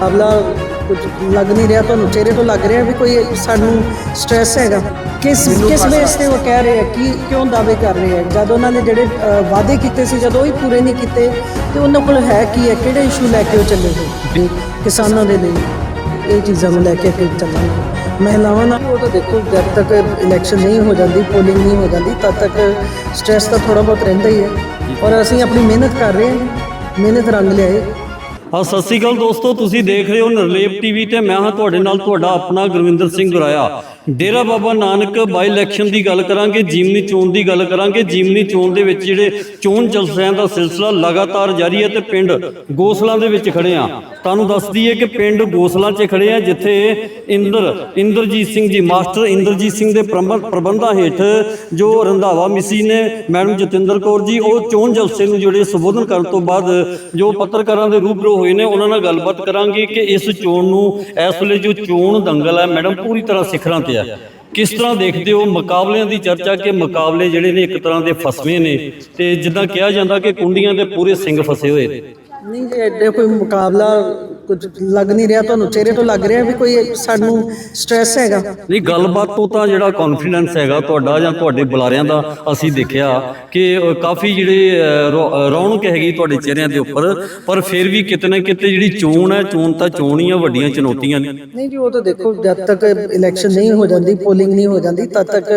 hablar ਕੁਝ ਲੱਗ ਨਹੀਂ ਰਿਹਾ ਤੁਹਾਨੂੰ ਚਿਹਰੇ ਤੋਂ ਲੱਗ ਰਿਹਾ ਵੀ ਕੋਈ ਸਾਨੂੰ ਸਟ੍ਰੈਸ ਹੈਗਾ। ਕਿਸ ਕਿਸ ਬੇਸ ਤੇ ਉਹ ਕਹਿ ਰਹੇ ਆ ਕਿ ਕਿਉਂ ਦਾਅਵੇ ਕਰ ਰਹੇ ਆ? ਜਦ ਉਹਨਾਂ ਨੇ ਜਿਹੜੇ ਵਾਅਦੇ ਕੀਤੇ ਸੀ ਜਦੋਂ ਉਹ ਹੀ ਪੂਰੇ ਨਹੀਂ ਕੀਤੇ ਤੇ ਉਹਨਾਂ ਕੋਲ ਹੈ ਕੀ ਹੈ? ਕਿਹੜੇ ਇਸ਼ੂ ਲੈ ਕੇ ਉਹ ਚੱਲੇ ਹੋਏ ਕਿਸਾਨਾਂ ਦੇ ਲਈ ਇਹ ਚੀਜ਼ਾਂ ਨੂੰ ਲੈ ਕੇ ਅੱਗੇ ਚੱਲਾਂਗੇ ਮਹਿਲਾਵਾਂ ਨਾਲ ਉਹ ਤਾਂ ਦੇਖੋ ਜਦ ਤੱਕ ਇਲੈਕਸ਼ਨ ਨਹੀਂ ਹੋ ਜਾਂਦੀ ਪੋਲਿੰਗ ਨਹੀਂ ਹੋ ਜਾਂਦੀ ਤਦ ਤੱਕ ਸਟ੍ਰੈਸ ਤਾਂ ਥੋੜਾ ਬਹੁਤ ਰਹਿੰਦਾ ਹੀ ਹੈ। ਔਰ ਅਸੀਂ ਆਪਣੀ ਮਿਹਨਤ ਕਰ ਰਹੇ ਹਾਂ ਮਿਹਨਤ ਰੰਗ ਲਿਆਏ। ਹਾਂ, ਸਤਿ ਸ੍ਰੀ ਅਕਾਲ ਦੋਸਤੋ, ਤੁਸੀਂ ਦੇਖ ਰਹੇ ਹੋ ਨਰਲੇਪ ਟੀਵੀ ਤੇ ਮੈਂ ਹਾਂ ਤੁਹਾਡੇ ਨਾਲ, ਤੁਹਾਡਾ ਆਪਣਾ ਗੁਰਵਿੰਦਰ ਸਿੰਘ ਗੁਰਾਇਆ। ਡੇਰਾ ਬਾਬਾ ਨਾਨਕ ਬਾਈ ਇਲੈਕਸ਼ਨ ਦੀ ਗੱਲ ਕਰਾਂਗੇ, ਜਿਮਨੀ ਚੋਣ ਦੀ ਗੱਲ ਕਰਾਂਗੇ, ਜਿਮਨੀ ਚੋਣ ਦੇ ਵਿੱਚ ਜਿਹੜੇ ਚੋਣ ਜਲਸਿਆਂ ਦਾ ਸਿਲਸਿਲਾ ਲਗਾਤਾਰ ਜਾਰੀ ਹੈ ਤੇ ਪਿੰਡ ਗੋਸਲਾਂ ਦੇ ਵਿੱਚ ਖੜੇ ਆ ਤੁਹਾਨੂੰ ਦੱਸ ਦਈਏ ਕਿ ਪਿੰਡ ਗੋਸਲਾਂ 'ਚ ਖੜੇ ਆ ਜਿੱਥੇ ਇੰਦਰ, ਇੰਦਰਜੀਤ ਸਿੰਘ ਜੀ, ਮਾਸਟਰ ਇੰਦਰਜੀਤ ਸਿੰਘ ਦੇ ਪ੍ਰਬੰਧ- ਪ੍ਰਬੰਧਾਂ ਹੇਠ ਜੋ ਰੰਧਾਵਾ ਮਿਸੀ ਨੇ, ਮੈਡਮ ਜਤਿੰਦਰ ਕੌਰ ਜੀ, ਉਹ ਚੋਣ ਜਲਸੇ ਨੂੰ ਜਿਹੜੇ ਸੰਬੋਧਨ ਕਰਨ ਤੋਂ ਬਾਅਦ ਜੋ ਪੱਤਰਕਾਰਾਂ ਦੇ ਰੂਬਰੂ ਹੋਏ ਨੇ, ਉਹਨਾਂ ਨਾਲ ਗੱਲਬਾਤ ਕਰਾਂਗੇ ਕਿ ਇਸ ਚੋਣ ਨੂੰ, ਇਸ ਵੇਲੇ ਜੋ ਚੋਣ ਦੰਗਲ ਹੈ, ਮੈਡਮ ਪੂਰੀ ਤਰ੍ਹਾਂ ਸਿਖਰਾਂ ਤੇ ਆ। ਕਿਸ ਤਰ੍ਹਾਂ ਦੇਖਦੇ ਹੋ ਮੁਕਾਬਲਿਆਂ ਦੀ ਚਰਚਾ ਕਿ ਮੁਕਾਬਲੇ ਜਿਹੜੇ ਨੇ ਇੱਕ ਤਰ੍ਹਾਂ ਦੇ ਫਸਵੇਂ ਨੇ? ਤੇ ਜਿੱਦਾਂ ਕਿਹਾ ਜਾਂਦਾ ਕਿ ਕੁੰਡੀਆਂ ਦੇ ਪੂਰੇ ਸਿੰਘ ਫਸੇ ਹੋਏ ਨੇ। ਨਹੀਂ ਜੀ ਐਡੇ ਕੋਈ ਮੁਕਾਬਲਾ ਕੁਝ ਲੱਗ ਨਹੀਂ ਰਿਹਾ ਤੁਹਾਨੂੰ ਚਿਹਰੇ ਤੋਂ ਲੱਗ ਰਿਹਾ ਵੀ ਕੋਈ ਸਾਨੂੰ ਸਟ੍ਰੈਸ ਹੈਗਾ? ਨਹੀਂ ਗੱਲਬਾਤ ਤੋਂ ਤਾਂ ਜਿਹੜਾ ਕੌਨਫੀਡੈਂਸ ਹੈਗਾ ਤੁਹਾਡਾ ਜਾਂ ਤੁਹਾਡੇ ਬੁਲਾਰਿਆਂ ਦਾ ਅਸੀਂ ਦੇਖਿਆ ਕਿ ਕਾਫੀ ਜਿਹੜੇ ਰੌਣਕ ਹੈਗੀ ਤੁਹਾਡੇ ਚਿਹਰਿਆਂ ਦੇ ਉੱਪਰ ਪਰ ਫਿਰ ਵੀ ਕਿਤੇ ਨਾ ਕਿਤੇ ਜਿਹੜੀ ਚੋਣ ਹੈ ਚੋਣ ਤਾਂ ਚੋਣ ਹੀ ਆ ਵੱਡੀਆਂ ਚੁਣੌਤੀਆਂ ਨੇ। ਨਹੀਂ ਜੀ ਉਹ ਤਾਂ ਦੇਖੋ ਜਦ ਤੱਕ ਇਲੈਕਸ਼ਨ ਨਹੀਂ ਹੋ ਜਾਂਦੀ ਪੋਲਿੰਗ ਨਹੀਂ ਹੋ ਜਾਂਦੀ ਤਦ ਤੱਕ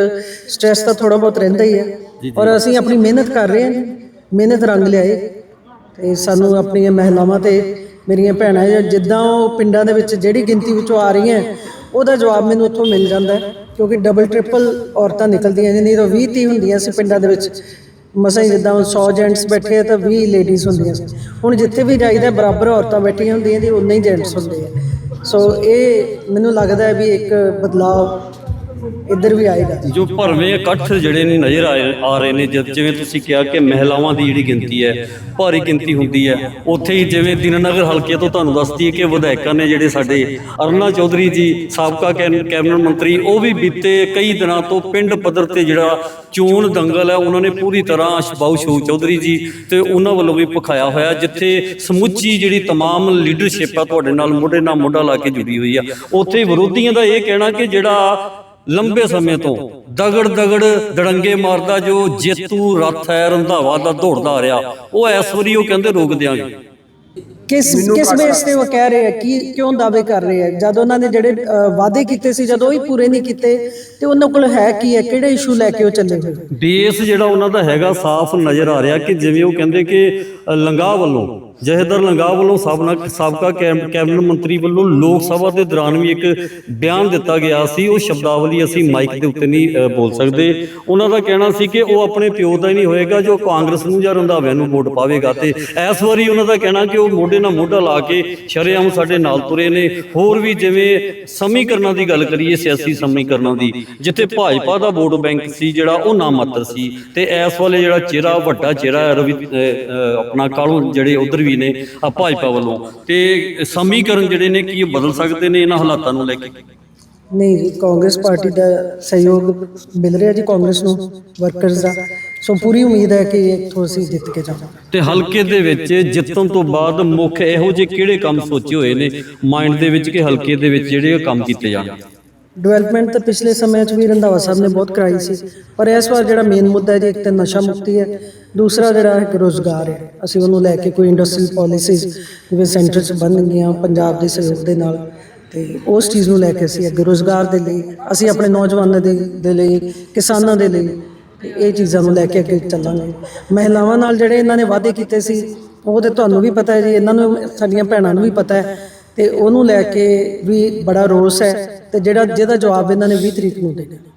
ਸਟ੍ਰੈਸ ਤਾਂ ਥੋੜਾ ਬਹੁਤ ਰਹਿੰਦਾ ਹੀ ਹੈ ਔਰ ਅਸੀਂ ਆਪਣੀ ਮਿਹਨਤ ਕਰ ਰਹੇ ਹਾਂ। ਮਿਹਨਤ ਰੰਗ ਲਿਆਏ ਤੇ ਸਾਨੂੰ ਆਪਣੀਆਂ ਮਹਿਲਾਵਾਂ ਤੇ ਮੇਰੀਆਂ ਭੈਣਾਂ, ਜਾਂ ਜਿੱਦਾਂ ਉਹ ਪਿੰਡਾਂ ਦੇ ਵਿੱਚ ਜਿਹੜੀ ਗਿਣਤੀ ਵਿੱਚੋਂ ਆ ਰਹੀਆਂ, ਉਹਦਾ ਜਵਾਬ ਮੈਨੂੰ ਉੱਥੋਂ ਮਿਲ ਜਾਂਦਾ ਕਿਉਂਕਿ ਡਬਲ ਟ੍ਰਿਪਲ ਔਰਤਾਂ ਨਿਕਲਦੀਆਂ ਨੇ, ਨਹੀਂ ਤਾਂ 20 30 ਹੁੰਦੀਆਂ ਸੀ ਪਿੰਡਾਂ ਦੇ ਵਿੱਚ। ਮਸਾਂ ਹੀ ਜਿੱਦਾਂ 100 ਜੈਂਟਸ ਬੈਠੇ ਆ, ਤਾਂ 20 ਲੇਡੀਜ਼ ਹੁੰਦੀਆਂ ਸੀ। ਹੁਣ ਜਿੱਥੇ ਵੀ ਜਾਈਦਾ, ਬਰਾਬਰ ਔਰਤਾਂ ਬੈਠੀਆਂ ਹੁੰਦੀਆਂ ਜੀ ਉਨੇ ਹੀ ਜੈਂਟਸ ਹੁੰਦੇ ਆ। ਸੋ ਇਹ ਮੈਨੂੰ ਲੱਗਦਾ ਹੈ ਵੀ ਇੱਕ ਬਦਲਾਅ ਇੱਧਰ ਵੀ ਆਏਗਾ ਜੋ ਭਰਵੇਂ ਇਕੱਠ ਜਿਹੜੇ ਨੇ ਨਜ਼ਰ ਆਏ ਆ ਰਹੇ ਨੇ ਜਦ ਜਿਵੇਂ ਤੁਸੀਂ ਕਿਹਾ ਕਿ ਮਹਿਲਾਵਾਂ ਦੀ ਜਿਹੜੀ ਗਿਣਤੀ ਹੈ ਭਾਰੀ ਗਿਣਤੀ ਹੁੰਦੀ ਹੈ ਉੱਥੇ ਹੀ ਜਿਵੇਂ ਦਿਨਨਗਰ ਹਲਕੇ ਤੋਂ ਤੁਹਾਨੂੰ ਦੱਸਦੀ ਹੈ ਕਿ ਵਿਧਾਇਕਾਂ ਨੇ ਜਿਹੜੇ ਸਾਡੇ ਅਰੁਣਾ ਚੌਧਰੀ ਜੀ ਸਾਬਕਾ ਕੈਨ- ਕੈਬਨਿਟ ਮੰਤਰੀ ਉਹ ਵੀ ਬੀਤੇ ਕਈ ਦਿਨਾਂ ਤੋਂ ਪਿੰਡ ਪੱਧਰ ਤੇ ਜਿਹੜਾ ਚੋਣ ਦੰਗਲ ਹੈ ਉਹਨਾਂ ਨੇ ਪੂਰੀ ਤਰ੍ਹਾਂ ਸ਼ਬਾਉ ਸ਼ੂ ਚੌਧਰੀ ਜੀ ਤੇ ਉਹਨਾਂ ਵੱਲੋਂ ਵੀ ਪਖਾਇਆ ਹੋਇਆ ਜਿੱਥੇ ਸਮੁੱਚੀ ਜਿਹੜੀ तमाम ਲੀਡਰਸ਼ਿਪ ਆ ਤੁਹਾਡੇ ਨਾਲ ਮੋਢੇ ਨਾਲ ਮੋਢਾ ਲਾ ਕੇ ਜੁੜੀ ਹੋਈ ਆ ਉੱਥੇ ਵਿਰੋਧੀਆਂ ਦਾ ਇਹ ਕਹਿਣਾ ਕਿ ਜਿਹੜਾ ਲੰਬੇ ਸਮੇਂ ਤੋਂ ਦਗੜ ਦਗੜ ਦੜੰਗੇ ਮਾਰਦਾ ਜੋ ਜੇਤੂ ਰੱਥ ਹੈ ਰੰਧਾਵਾ ਦਾ ਦੌੜਦਾ ਆ ਰਿਹਾ। ਉਹ ਇਸ ਵਾਰੀ ਉਹ ਕਹਿੰਦੇ ਰੋਕ ਦਿਆਂਗੇ। ਕਿਸ ਕਿਸ ਬੇਸ ਤੇ ਉਹ ਕਹਿ ਰਹੇ ਆ ਕਿ ਕਿਉਂ ਦਾਅਵੇ ਕਰ ਰਹੇ ਆ? ਜਦ ਉਹਨਾਂ ਨੇ ਜਿਹੜੇ ਵਾਅਦੇ ਕੀਤੇ ਸੀ ਜਦੋਂ ਉਹ ਹੀ ਪੂਰੇ ਨਹੀਂ ਕੀਤੇ ਤੇ ਉਹਨਾਂ ਕੋਲ ਹੈ ਕੀ ਹੈ? ਕਿਹੜੇ ਇਸ਼ੂ ਲੈ ਕੇ ਉਹ ਚੱਲੇ ਹੋਏ? ਬੇਸ ਜਿਹੜਾ ਉਹਨਾਂ ਦਾ ਹੈਗਾ ਸਾਫ਼ ਨਜ਼ਰ ਆ ਰਿਹਾ ਕਿ ਜਿਵੇਂ ਉਹ ਕਹਿੰਦੇ ਕਿ ਅ, ਲੰਗਾਹ ਵੱਲੋਂ ਜਹੇਦਰ ਲੰਗਾਹ ਵੱਲੋਂ ਸਾਬਨਾ ਸਾਬਕਾ ਕੈਬ- ਕੈਬਨਿਟ ਮੰਤਰੀ ਵੱਲੋਂ ਲੋਕ ਸਭਾ ਦੇ ਦੌਰਾਨ ਵੀ ਇੱਕ ਬਿਆਨ ਦਿੱਤਾ ਗਿਆ ਸੀ। ਉਹ ਸ਼ਬਦਾਵਲੀ ਅਸੀਂ ਮਾਈਕ ਦੇ ਉੱਤੇ ਨਹੀਂ ਬੋਲ ਸਕਦੇ। ਉਹਨਾਂ ਦਾ ਕਹਿਣਾ ਸੀ ਕਿ ਉਹ ਆਪਣੇ ਪਿਓ ਦਾ ਹੀ ਨਹੀਂ ਹੋਏਗਾ ਜੋ ਕਾਂਗਰਸ ਨੂੰ ਜਾਂ ਰੰਧਾਵਿਆਂ ਨੂੰ ਵੋਟ ਪਾਵੇਗਾ ਤੇ ਇਸ ਵਾਰੀ ਉਹਨਾਂ ਦਾ ਕਹਿਣਾ ਕਿ ਉਹ ਮੋਢੇ ਨਾਲ ਮੋਢਾ ਲਾ ਕੇ ਸ਼ਰੇਆਮ ਸਾਡੇ ਨਾਲ ਤੁਰੇ ਨੇ। ਹੋਰ ਵੀ ਜਿਵੇਂ ਸਮੀਕਰਨਾਂ ਦੀ ਗੱਲ ਕਰੀਏ ਸਿਆਸੀ ਸਮੀਕਰਨਾਂ ਦੀ ਜਿੱਥੇ ਭਾਜਪਾ ਦਾ ਵੋਟ ਬੈਂਕ ਸੀ ਜਿਹੜਾ ਉਹ ਨਾ ਮਾਤਰ ਸੀ। ਤੇ ਇਸ ਵੇਲੇ ਜਿਹੜਾ ਚਿਹਰਾ ਵੱਡਾ ਚਿਹਰਾ ਹੈ ਰਵੀ ਆਪਣਾ ਕਾਲੂ ਜਿਹੜੇ ਉਧਰ ਵੀ ਨੇ ਆ ਭਾਜਪਾ ਵੱਲੋਂ। ਤੇ ਸਮੀਕਰਨ ਜਿਹੜੇ ਨੇ ਕੀ ਉਹ ਬਦਲ ਸਕਦੇ ਨੇ ਇਹਨਾਂ ਹਾਲਾਤਾਂ ਨੂੰ ਲੈ ਕੇ? ਨਹੀਂ ਜੀ ਕਾਂਗਰਸ ਪਾਰਟੀ ਦਾ ਸਹਿਯੋਗ ਮਿਲ ਰਿਹਾ ਜੀ ਕਾਂਗਰਸ ਨੂੰ ਵਰਕਰਸ ਦਾ। ਸੋ ਪੂਰੀ ਉਮੀਦ ਹੈ ਕਿ ਇੱਥੋਂ ਅਸੀਂ ਜਿੱਤ ਕੇ ਜਾਵਾਂਗੇ। ਤੇ ਹਲਕੇ ਦੇ ਵਿੱਚ ਜਿੱਤਣ ਤੋਂ ਬਾਅਦ ਮੁੱਖ ਇਹੋ ਜਿਹੇ ਕਿਹੜੇ ਕੰਮ ਸੋਚੇ ਹੋਏ ਨੇ? ਮਾਈਂਡ ਦੇ ਵਿੱਚ ਕਿ ਹਲਕੇ ਦੇ ਵਿੱਚ ਜਿਹੜੇ ਕੰਮ ਕੀਤੇ ਜਾਣ? ਡਿਵੈਲਪਮੈਂਟ ਤਾਂ ਪਿਛਲੇ ਸਮੇਂ 'ਚ ਵੀ ਰੰਧਾਵਾ ਸਾਹਿਬ ਨੇ ਬਹੁਤ ਕਰਾਈ ਸੀ, ਪਰ ਇਸ ਵਾਰ ਜਿਹੜਾ ਮੇਨ ਮੁੱਦਾ ਹੈ ਜੀ ਇੱਕ ਤਾਂ ਨਸ਼ਾ ਮੁਕਤੀ ਹੈ, ਦੂਸਰਾ ਜਿਹੜਾ ਹੈ ਕਿ ਰੋਜ਼ਗਾਰ ਹੈ। ਅਸੀਂ ਉਹਨੂੰ ਲੈ ਕੇ ਕੋਈ ਇੰਡਸਟਰੀਅਲ ਪਾਲਿਸੀਜ਼ ਜਿਵੇਂ ਸੈਂਟਰ 'ਚ ਬਣਨਗੀਆਂ ਪੰਜਾਬ ਦੇ ਸਹਿਯੋਗ ਦੇ ਨਾਲ, ਤੇ ਉਸ ਚੀਜ਼ ਨੂੰ ਲੈ ਕੇ ਅਸੀਂ ਅੱਗੇ ਰੋਜ਼ਗਾਰ ਦੇ ਲਈ, ਅਸੀਂ ਆਪਣੇ ਨੌਜਵਾਨਾਂ ਦੇ ਦੇ ਲਈ, ਕਿਸਾਨਾਂ ਦੇ ਲਈ ਇਹ ਚੀਜ਼ਾਂ ਨੂੰ ਲੈ ਕੇ ਅੱਗੇ ਚੱਲਾਂਗੇ। ਮਹਿਲਾਵਾਂ ਨਾਲ ਜਿਹੜੇ ਇਹਨਾਂ ਨੇ ਵਾਅਦੇ ਕੀਤੇ ਸੀ ਉਹ ਤੇ ਤੁਹਾਨੂੰ ਵੀ ਪਤਾ ਹੈ ਜੀ, ਇਹਨਾਂ ਨੂੰ, ਸਾਡੀਆਂ ਭੈਣਾਂ ਨੂੰ ਵੀ ਪਤਾ ਹੈ ਤੇ ਉਹਨੂੰ ਲੈ ਕੇ ਵੀ ਬੜਾ ਰੋਸ ਹੈ ਤੇ ਜਿਹੜਾ ਜਿਹਦਾ ਜਵਾਬ ਇਹਨਾਂ ਨੇ 20 ਤਰੀਕ ਨੂੰ ਦੇਣਾ।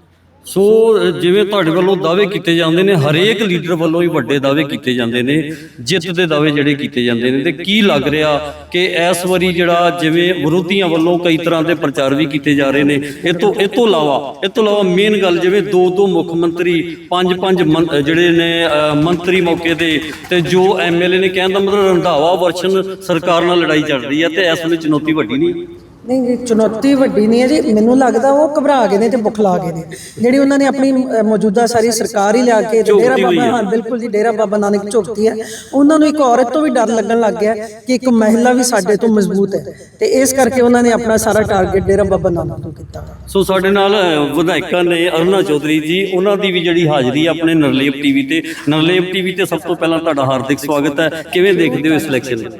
ਸੋ ਜਿਵੇਂ ਤੁਹਾਡੇ ਵੱਲੋਂ ਦਾਅਵੇ ਕੀਤੇ ਜਾਂਦੇ ਨੇ, ਹਰੇਕ ਲੀਡਰ ਵੱਲੋਂ ਹੀ ਵੱਡੇ ਦਾਅਵੇ ਕੀਤੇ ਜਾਂਦੇ ਨੇ, ਜਿੱਤ ਦੇ ਦਾਅਵੇ ਜਿਹੜੇ ਕੀਤੇ ਜਾਂਦੇ ਨੇ, ਤੇ ਕੀ ਲੱਗ ਰਿਹਾ ਕਿ ਇਸ ਵਾਰੀ ਜਿਹੜਾ ਜਿਵੇਂ ਵਿਰੋਧੀਆਂ ਵੱਲੋਂ ਕਈ ਤਰ੍ਹਾਂ ਦੇ ਪ੍ਰਚਾਰ ਵੀ ਕੀਤੇ ਜਾ ਰਹੇ ਨੇ, ਇਹ ਤੋਂ ਇਹ ਤੋਂ ਇਲਾਵਾ, ਇਹ ਤੋਂ ਇਲਾਵਾ ਮੇਨ ਗੱਲ ਜਿਵੇਂ ਦੋ ਦੋ ਮੁੱਖ ਮੰਤਰੀ, ਪੰਜ ਪੰਜ ਮੰ- ਜਿਹੜੇ ਨੇ ਮੰਤਰੀ ਮੌਕੇ ਤੇ ਤੇ ਜੋ ਐਮਐਲਏ ਨੇ ਕਹਿਣ ਦਾ ਮਤਲਬ ਰੰਧਾਵਾ ਵਰਸ਼ਨ ਸਰਕਾਰ ਨਾਲ ਲੜਾਈ ਚੱਲ ਰਹੀ ਹੈ, ਤੇ ਇਸ ਵੇਲੇ ਚੁਣੌਤੀ ਵੱਡੀ ਨਹੀਂ। ਨਹੀਂ ਜੀ ਚੁਣੌਤੀ ਵੱਡੀ ਨਹੀਂ ਹੈ ਜੀ। ਮੈਨੂੰ ਲੱਗਦਾ ਉਹ ਘਬਰਾ ਗਏ ਨੇ ਤੇ ਬੁਖਲਾ ਗਏ ਨੇ। ਜਿਹੜੀ ਉਹਨਾਂ ਨੇ ਆਪਣੀ ਮੌਜੂਦਾ ਸਾਰੀ ਸਰਕਾਰ ਹੀ ਲਿਆ ਕੇ ਡੇਰਾ ਬਾਬਾ ਹਾਂ। ਬਿਲਕੁਲ ਜੀ ਡੇਰਾ ਬਾਬਾ ਨਾਨਕ ਝੁਕਤੀ ਹੈ। ਉਹਨਾਂ ਨੂੰ ਇੱਕ ਔਰਤ ਤੋਂ ਵੀ ਡਰ ਲੱਗਣ ਲੱਗ ਗਿਆ ਕਿ ਇੱਕ ਮਹਿਲਾ ਵੀ ਸਾਡੇ ਤੋਂ ਮਜ਼ਬੂਤ ਹੈ। ਤੇ ਇਸ ਕਰਕੇ ਉਹਨਾਂ ਨੇ ਆਪਣਾ ਸਾਰਾ ਟਾਰਗੇਟ ਡੇਰਾ ਬਾਬਾ ਨਾਨਕ ਤੋਂ ਕੀਤਾ। ਸੋ ਸਾਡੇ ਨਾਲ ਵਿਧਾਇਕਾਂ ਨੇ ਅਰੁਣਾ ਚੌਧਰੀ ਜੀ ਉਹਨਾਂ ਦੀ ਵੀ ਜਿਹੜੀ ਹਾਜ਼ਰੀ ਹੈ ਆਪਣੇ ਨਰਲੇਪ ਟੀਵੀ ਤੇ। ਨਰਲੇਪ ਟੀਵੀ ਤੇ ਸਭ ਤੋਂ ਪਹਿਲਾਂ ਤੁਹਾਡਾ ਹਾਰਦਿਕ ਸਵਾਗਤ ਹੈ। ਕਿਵੇਂ ਦੇਖਦੇ ਹੋ ਇਸ ਇਲੈਕਸ਼ਨ ਨੂੰ?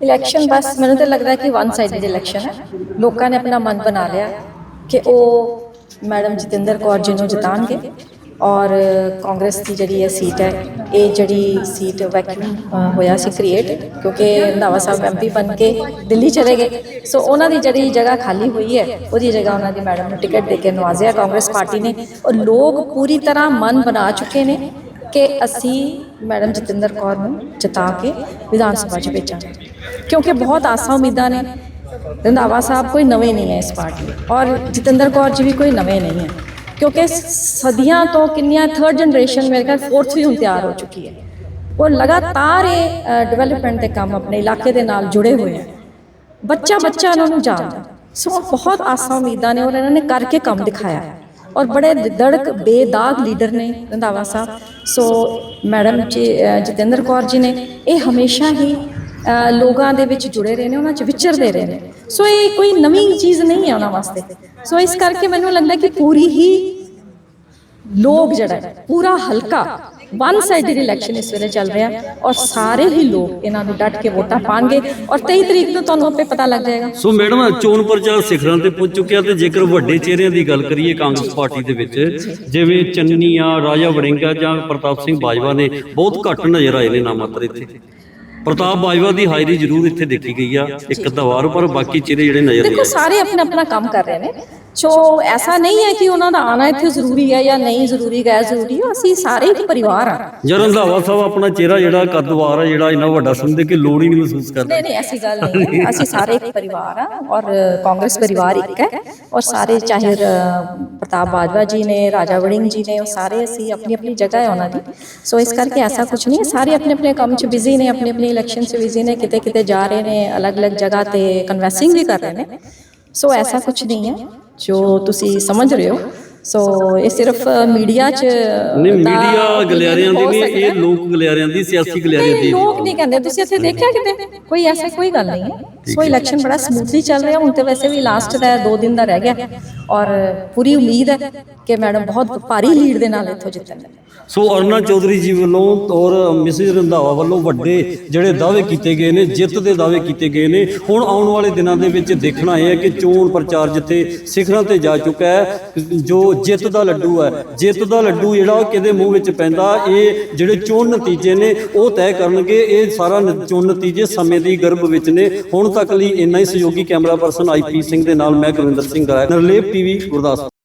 ਇਲੈਕਸ਼ਨ ਬਸ ਮੈਨੂੰ ਤਾਂ ਲੱਗਦਾ ਕਿ ਵਨ ਸਾਈਡਡ ਇਲੈਕਸ਼ਨ ਹੈ। ਲੋਕਾਂ ਨੇ ਆਪਣਾ ਮਨ ਬਣਾ ਲਿਆ ਕਿ ਉਹ ਮੈਡਮ ਜਤਿੰਦਰ ਕੌਰ ਜੀ ਨੂੰ ਜਿਤਾਣਗੇ ਔਰ ਕਾਂਗਰਸ ਦੀ ਜਿਹੜੀ ਇਹ ਸੀਟ ਹੈ ਇਹ ਜਿਹੜੀ ਸੀਟ ਵੈਕਿਊਮ ਹੋਇਆ ਸੀ ਕ੍ਰੀਏਟ ਕਿਉਂਕਿ ਰੰਧਾਵਾ ਸਾਹਿਬ ਐਮਪੀ ਬਣ ਕੇ ਦਿੱਲੀ ਚਲੇ ਗਏ। ਸੋ ਉਹਨਾਂ ਦੀ ਜਿਹੜੀ ਜਗ੍ਹਾ ਖਾਲੀ ਹੋਈ ਹੈ ਉਹਦੀ ਜਗ੍ਹਾ ਉਹਨਾਂ ਦੀ ਮੈਡਮ ਨੂੰ ਟਿਕਟ ਦੇ ਕੇ ਨਵਾਜ਼ਿਆ ਕਾਂਗਰਸ ਪਾਰਟੀ ਨੇ ਔਰ ਲੋਕ ਪੂਰੀ ਤਰ੍ਹਾਂ ਮਨ ਬਣਾ ਚੁੱਕੇ ਨੇ ਕਿ ਅਸੀਂ ਮੈਡਮ ਜਤਿੰਦਰ ਕੌਰ ਨੂੰ ਜਿਤਾ ਕੇ ਵਿਧਾਨ ਸਭਾ 'ਚ ਭੇਜਾਂਗੇ। ਕਿਉਂਕਿ ਬਹੁਤ ਆਸਾਂ ਉਮੀਦਾਂ ਨੇ ਰੰਧਾਵਾ ਸਾਹਿਬ ਕੋਈ ਨਵੇਂ ਨਹੀਂ ਹੈ ਇਸ ਪਾਰਟੀ ਔਰ ਜਤਿੰਦਰ ਕੌਰ ਜੀ ਵੀ ਕੋਈ ਨਵੇਂ ਨਹੀਂ ਹੈ ਕਿਉਂਕਿ ਸਦੀਆਂ ਤੋਂ ਕਿੰਨੀਆਂ ਥਰਡ ਜਨਰੇਸ਼ਨ ਮੇਰੇ ਖਿਆਲ ਫੋਰਥ ਵੀ ਹੁਣ ਤਿਆਰ ਹੋ ਚੁੱਕੀ ਹੈ ਉਹ ਲਗਾਤਾਰ ਇਹ ਡਿਵੈਲਪਮੈਂਟ ਦੇ ਕੰਮ ਆਪਣੇ ਇਲਾਕੇ ਦੇ ਨਾਲ ਜੁੜੇ ਹੋਏ ਹੈ ਬੱਚਾ ਬੱਚਾ ਉਹਨਾਂ ਨੂੰ ਜਾਣਦਾ ਸੋ ਬਹੁਤ ਆਸਾਂ ਉਮੀਦਾਂ ਨੇ ਔਰ ਇਹਨਾਂ ਨੇ ਕਰਕੇ ਕੰਮ ਦਿਖਾਇਆ ਹੈ ਔਰ ਬੜੇ ਦੜਕ ਬੇਦਾਗ ਲੀਡਰ ਨੇ ਰੰਧਾਵਾ ਸਾਹਿਬ ਸੋ ਮੈਡਮ ਜੀ ਜਤਿੰਦਰ ਕੌਰ ਜੀ ਨੇ ਇਹ ਹਮੇਸ਼ਾ ਹੀ ਲੋਕਾਂ ਦੇ ਵਿੱਚ ਜੁੜੇ ਰਹੇ ਨੇ, ਉਹਨਾਂ 'ਚ ਵਿਚਰਦੇ ਰਹੇ ਨੇ। ਸੋ ਇਹ ਕੋਈ ਨਵੀਂ ਚੀਜ਼ ਨਹੀਂ ਹੈ ਉਹਨਾਂ ਵਾਸਤੇ। ਸੋ ਇਸ ਕਰਕੇ ਮੈਨੂੰ ਲੱਗਦਾ ਕਿ ਪੂਰੀ ਹੀ ਲੋਕ ਜਿਹੜਾ ਪੂਰਾ ਹਲਕਾ ਵਨ ਸਾਈਡਡ ਇਲੈਕਸ਼ਨ ਇਸ ਵੇਲੇ ਚੱਲ ਰਿਹਾ ਔਰ ਸਾਰੇ ਹੀ ਲੋਕ ਇਹਨਾਂ ਨੂੰ ਡਟ ਕੇ ਵੋਟਾਂ ਪਾਣਗੇ ਔਰ 23 ਤਰੀਕ ਨੂੰ ਤੁਹਾਨੂੰ ਆਪੇ ਪਤਾ ਲੱਗ ਜਾਏਗਾ। ਸੋ ਮੈਡਮ ਚੋਣ ਪ੍ਰਚਾਰ ਸਿਖਰਾਂ ਤੇ ਪਹੁੰਚ ਚੁੱਕਿਆ ਤੇ ਜੇਕਰ ਵੱਡੇ ਚਿਹਰਿਆਂ ਦੀ ਗੱਲ ਕਰੀਏ ਕਾਂਗਰਸ ਪਾਰਟੀ ਦੇ ਵਿੱਚ, ਜਿਵੇਂ ਚੰਨੀ ਆ ਰਾਜਾ ਵੜਿੰਗਾ ਜਾਂ ਪ੍ਰਤਾਪ ਸਿੰਘ ਬਾਜਵਾ ਨੇ ਬਹੁਤ ਘੱਟ ਨਜ਼ਰ ਆਏ ਨੇ ਨਾਮਾਤਰ ਇੱਥੇ। ਪ੍ਰਤਾਪ ਬਾਜਵਾ ਦੀ ਹਾਜ਼ਰੀ ਜ਼ਰੂਰ ਇੱਥੇ ਦੇਖੀ ਗਈ ਆ। ਇੱਕ ਅੱਧਾ ਵਾਰ ਪਰ ਬਾਕੀ ਚਿਹਰੇ ਜਿਹੜੇ ਨਜ਼ਰ ਦੇਖੋ ਸਾਰੇ ਆਪਣਾ ਆਪਣਾ ਕੰਮ ਕਰ ਰਹੇ ਨੇ। ਸੋ ਐਸਾ ਨਹੀਂ ਹੈ ਕਿ ਉਹਨਾਂ ਦਾ ਆਣਾ ਇੱਥੇ ਜ਼ਰੂਰੀ ਹੈ ਜਾਂ ਨਹੀਂ ਜ਼ਰੂਰੀ ਗੈਰ ਜ਼ਰੂਰੀ ਹੈ ਅਸੀਂ ਸਾਰੇ ਇੱਕ ਪਰਿਵਾਰ ਆ ਜਰ ਰੰਧਾਵਾ ਸਾਹਿਬ ਆਪਣਾ ਚਿਹਰਾ ਜਿਹੜਾ ਕੱਦਵਾਰ ਆ ਜਿਹੜਾ ਇੰਨਾ ਵੱਡਾ ਸਮਝਦੇ ਕਿ ਲੋੜ ਹੀ ਨਹੀਂ ਮਹਿਸੂਸ ਕਰਦੇ। ਨਹੀਂ ਨਹੀਂ ਐਸੀ ਗੱਲ ਨਹੀਂ ਹੈ। ਅਸੀਂ ਸਾਰੇ ਇੱਕ ਪਰਿਵਾਰ ਆ ਔਰ ਕਾਂਗਰਸ ਪਰਿਵਾਰ ਇੱਕ ਹੈ ਔਰ ਸਾਰੇ ਚਾਹੇ ਪ੍ਰਤਾਪ ਬਾਜਵਾ ਜੀ ਨੇ ਰਾਜਾ ਵੜਿੰਗ ਜੀ ਨੇ ਉਹ ਸਾਰੇ ਅਸੀਂ ਆਪਣੀ ਆਪਣੀ ਜਗ੍ਹਾ ਹੈ ਉਹਨਾਂ ਦੀ। ਸੋ ਇਸ ਕਰਕੇ ਐਸਾ ਕੁਝ ਨਹੀਂ ਹੈ। ਸਾਰੇ ਆਪਣੇ ਆਪਣੇ ਕੰਮ 'ਚ ਬਿਜ਼ੀ ਨੇ ਆਪਣੀ ਆਪਣੀ ਇਲੈਕਸ਼ਨ 'ਚ ਬਿਜ਼ੀ ਨੇ ਕਿਤੇ ਕਿਤੇ ਜਾ ਰਹੇ ਨੇ ਅਲੱਗ-ਅਲੱਗ ਜਗ੍ਹਾ ਤੇ ਕਨਵੈਸਿੰਗ ਵੀ ਕਰ ਰਹੇ ਨੇ। ਸੋ ਐਸਾ ਕੁਝ ਨਹੀਂ ਹੈ ਜੋ ਤੁਸੀਂ ਸਮਝ ਰਹੇ ਹੋ ਸੋ ਇਹ ਸਿਰਫ ਮੀਡੀਆ 'ਚ ਨਹੀਂ ਮੀਡੀਆ ਗਲਿਆਰਿਆਂ ਦੀ ਨਹੀਂ ਇਹ ਲੋਕ ਗਲਿਆਰਿਆਂ ਦੀ ਸਿਆਸੀ ਗਲਿਆਰਿਆਂ ਦੀ ਲੋਕ ਨਹੀਂ ਕਹਿੰਦੇ ਤੁਸੀਂ ਇੱਥੇ ਦੇਖਿਆ ਕਿਤੇ ਕੋਈ ਐਸਾ ਕੋਈ ਗੱਲ ਨਹੀਂ ਹੈ ਸੋ ਇਲੈਕਸ਼ਨ ਬੜਾ ਸਮੂਥਲੀ ਚੱਲ ਰਿਹਾ ਹੁਣ ਤੇ ਵੈਸੇ ਵੀ ਲਾਸਟ ਦਾ 2 ਦਿਨ ਦਾ ਰਹਿ ਗਿਆ। ਔਰ ਪੂਰੀ ਉਮੀਦ ਹੈ ਕਿ ਮੈਡਮ ਬਹੁਤ ਭਾਰੀ ਲੀਡ ਦੇ ਨਾਲ ਇੱਥੋਂ ਜਿੱਤਣਗੇ ਸੋ ਅਰੁਣਾ ਚੌਧਰੀ ਜੀ ਵੱਲੋਂ ਔਰ ਮਿਸਿਸ ਰੰਧਾਵਾ ਵੱਲੋਂ ਵੱਡੇ ਜਿਹੜੇ ਦਾਅਵੇ ਕੀਤੇ ਗਏ ਨੇ ਜਿੱਤ ਦੇ ਦਾਅਵੇ ਕੀਤੇ ਗਏ ਨੇ ਹੁਣ ਆਉਣ ਵਾਲੇ ਦਿਨਾਂ ਦੇ ਵਿੱਚ ਦੇਖਣਾ ਇਹ ਹੈ ਕਿ ਚੋਣ ਪ੍ਰਚਾਰ ਜਿੱਥੇ ਸਿਖਰਾਂ ਤੇ ਜਾ ਚੁੱਕਾ ਹੈ ਜੋ ਜਿੱਤ ਦਾ ਲੱਡੂ ਹੈ ਜਿੱਤ ਦਾ ਲੱਡੂ ਜਿਹੜਾ ਉਹ ਕਿਹਦੇ ਮੂੰਹ ਵਿੱਚ ਪੈਂਦਾ ਇਹ ਜਿਹੜੇ ਚੋਣ ਨਤੀਜੇ ਨੇ ਉਹ ਤੈਅ ਕਰਨਗੇ ਇਹ ਸਾਰਾ ਚੋਣ ਨਤੀਜੇ ਸਮੇਂ ਦੀ ਗਰਭ ਵਿੱਚ ਨੇ ਹੁਣ ਤੱਕ ਲਈ ਇੰਨਾ ਹੀ ਸਹਿਯੋਗੀ ਕੈਮਰਾ ਪਰਸਨ ਆਈਪੀ ਸਿੰਘ ਦੇ ਨਾਲ ਮੈਂ ਗੁਰਵਿੰਦਰ ਸਿੰਘ ਗਰਾਇਆ ਨਰਲੇਪ ਟੀਵੀ, ਗੁਰਦਾਸਪੁਰ।